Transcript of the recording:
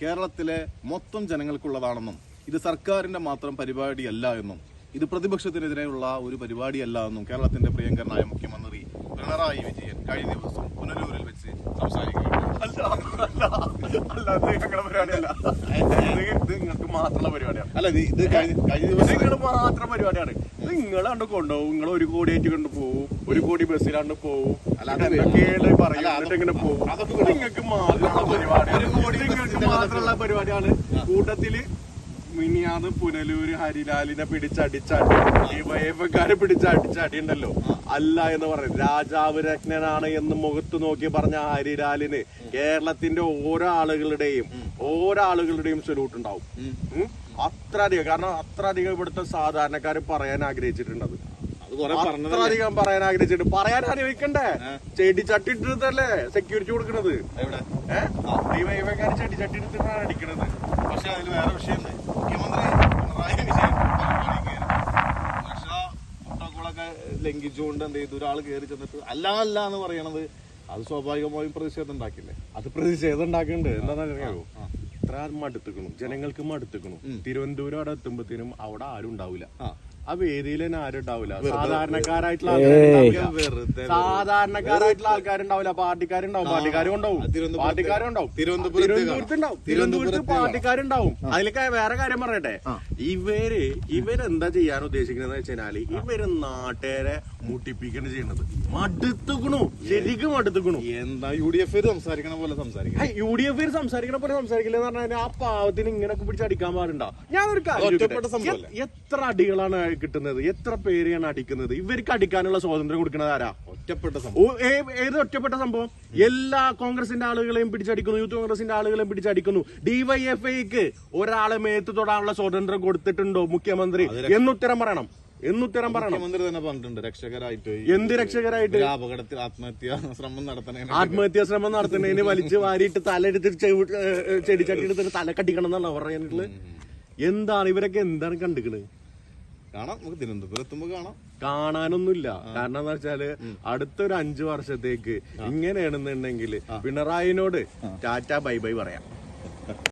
കേരളത്തിലെ മൊത്തം ജനങ്ങൾക്കുള്ളതാണെന്നും ഇത് സർക്കാരിന്റെ മാത്രം പരിപാടിയല്ല എന്നും ഇത് പ്രതിപക്ഷത്തിനെതിരെയുള്ള ഒരു പരിപാടിയല്ല എന്നും കേരളത്തിന്റെ പ്രിയങ്കരനായ മുഖ്യമന്ത്രി പിണറായി വിജയൻ കഴിഞ്ഞ ദിവസം പുനലൂരിൽ വെച്ച് നിങ്ങൾക്ക് മാത്രമുള്ള പരിപാടിയാണ് അല്ല ഇത് കഴിഞ്ഞ ദിവസം മാത്രം പരിപാടിയാണ്. നിങ്ങൾ കൊണ്ടുപോകും. നിങ്ങൾ ഒരു കോടി ആയിട്ട് കൊണ്ട് പോകും ഒരു കോടി ബസ്സിലാണ്ട് പോവും. അല്ലാതെ പറയാ. എന്നിട്ട് ഇങ്ങനെ നിങ്ങൾക്ക് മാത്രമുള്ള പരിപാടിയാണ്. മാത്രമുള്ള പരിപാടിയാണ്. കൂട്ടത്തിൽ മിനിയാന്ന് പുനലൂര് ഹരിലാലിനെ പിടിച്ചടിച്ചടി. ഡിവൈഎഫ്കാരെ പിടിച്ചടിച്ചടി ഉണ്ടല്ലോ അല്ല എന്ന് പറയുന്നത്. രാജാവ് രത്നനാണ് എന്ന് മുഖത്ത് നോക്കി പറഞ്ഞ ഹരിലാലിന് കേരളത്തിന്റെ ഓരോ ആളുകളുടെയും ഓരോ ആളുകളുടെയും സൊല്യൂട്ട് ഉണ്ടാവും. അത്ര അധികം കാരണം അത്ര അധികം ഇവിടുത്തെ സാധാരണക്കാർ പറയാൻ ആഗ്രഹിച്ചിട്ടുണ്ടത്. അധികം പറയാൻ ആഗ്രഹിച്ചിട്ട് പറയാൻ അനുഭവിക്കണ്ടേ ചെടി ചട്ടി ഇട്ടിട്ടല്ലേ സെക്യൂരിറ്റി കൊടുക്കണത്? ഡിവൈഎഫ്കാർ ചെടി ചട്ടി ഇട്ടിട്ടാണ് അടിക്കണത്. പക്ഷെ അതിൽ വേറെ വിഷയമുണ്ട്. മുഖ്യമന്ത്രി പിണറായി വിജയൻ സുരക്ഷാ പ്രോട്ടോക്കോളൊക്കെ ലംഘിച്ചുകൊണ്ട് എന്ത് ചെയ്തു? ഒരാൾ കയറി ചെന്നിട്ട് അല്ല അല്ല എന്ന് പറയണത് അത് സ്വാഭാവികമായും പ്രതിഷേധം ഉണ്ടാക്കില്ലേ? അത് പ്രതിഷേധം ഉണ്ടാക്കുന്നുണ്ട്. എന്താണെന്ന് അറിയാമോ ഇത്ര മടുത്തുക്കണു ജനങ്ങൾക്ക് മടുത്തുക്കണു തിരുവനന്തപുരം അവിടെ എത്തുമ്പോഴത്തേനും അവിടെ ആരും ഉണ്ടാവില്ല. ആ. വേദിയിൽ തന്നെ ആരും ഉണ്ടാവില്ല. സാധാരണക്കാരായിട്ടുള്ള ആൾക്കാരുണ്ടാവില്ല. വെറുതെ സാധാരണക്കാരായിട്ടുള്ള ആൾക്കാരുണ്ടാവില്ല. പാർട്ടിക്കാരുണ്ടാവും. പാർട്ടിക്കാരും ഉണ്ടാവും പാർട്ടിക്കാരും ഉണ്ടാവും തിരുവനന്തപുരത്ത് ഉണ്ടാവും. തിരുവനന്തപുരത്ത് പാർട്ടിക്കാരുണ്ടാവും. അതിലൊക്കെ വേറെ കാര്യം പറയട്ടെ. ഇവർ ഇവരെന്താ ചെയ്യാൻ ഉദ്ദേശിക്കുന്നത് വെച്ചാൽ ഇവർ നാട്ടുകാരെ മുട്ടിപ്പിക്കാണ് ചെയ്യണത് മടുത്തുക്കണു. ശരിക്കും മടുത്തുക്കണു. എന്താ യു ഡി എഫ് സംസാരിക്കണ പോലെ സംസാരിക്കണം? യു ഡി എഫ് സംസാരിക്കണ പോലെ സംസാരിക്കില്ല എന്ന് പറഞ്ഞാൽ ആ പാവത്തിന് ഇങ്ങനെ പിടിച്ചടിക്കാൻ പാടുണ്ടോ? ഞാനൊരു കാര്യം എത്ര അടികളാണ് കിട്ടുന്നത്? എത്ര പേരെയാണ് അടിക്കുന്നത്? ഇവർക്ക് അടിക്കാനുള്ള സ്വാതന്ത്ര്യം കൊടുക്കുന്നത് ആരാ? ഒറ്റപ്പെട്ട സംഭവം. ഏത് ഒറ്റപ്പെട്ട സംഭവം? എല്ലാ കോൺഗ്രസിന്റെ ആളുകളെയും പിടിച്ചടിക്കുന്നു യൂത്ത് കോൺഗ്രസിന്റെ ആളുകളെയും പിടിച്ചടിക്കുന്നു. ഡിവൈഎഫ്ഐക്ക് ഒരാളെ മേത്ത് തൊടാനുള്ള സ്വാതന്ത്ര്യം കൊടുത്തിട്ടുണ്ടോ മുഖ്യമന്ത്രി? എന്നുത്തരം പറയണം. എന്നുത്തരം പറയണം. മുഖ്യമന്ത്രി തന്നെ പറഞ്ഞിട്ടുണ്ട്. രക്ഷകരായിട്ട്. എന്ത് രക്ഷകരായിട്ട്? അപകടത്തിൽ ആത്മഹത്യാ ശ്രമം നടത്തണേ ആത്മഹത്യാ ശ്രമം നടത്തണേന് വലിച്ചു വാരിയിട്ട് തലയെടുത്തിട്ട് ചെടി ചെടിച്ചട്ടി എടുത്തിട്ട് തല കട്ടിക്കണം എന്നാണ് പറയുന്നത്? എന്താണ് ഇവരൊക്കെ എന്താണ് കണ്ടുക്കണത് കാണാം. നമുക്ക് തിരുവനന്തപുരം കാണാം. കാണാനൊന്നുമില്ല. കാരണം എന്താ വെച്ചാൽ അടുത്തൊരു അഞ്ചു വർഷത്തേക്ക് ഇങ്ങനെയാണെന്നുണ്ടെങ്കിൽ പിണറായിനോട് ടാറ്റ ബൈ ബൈ പറയാം.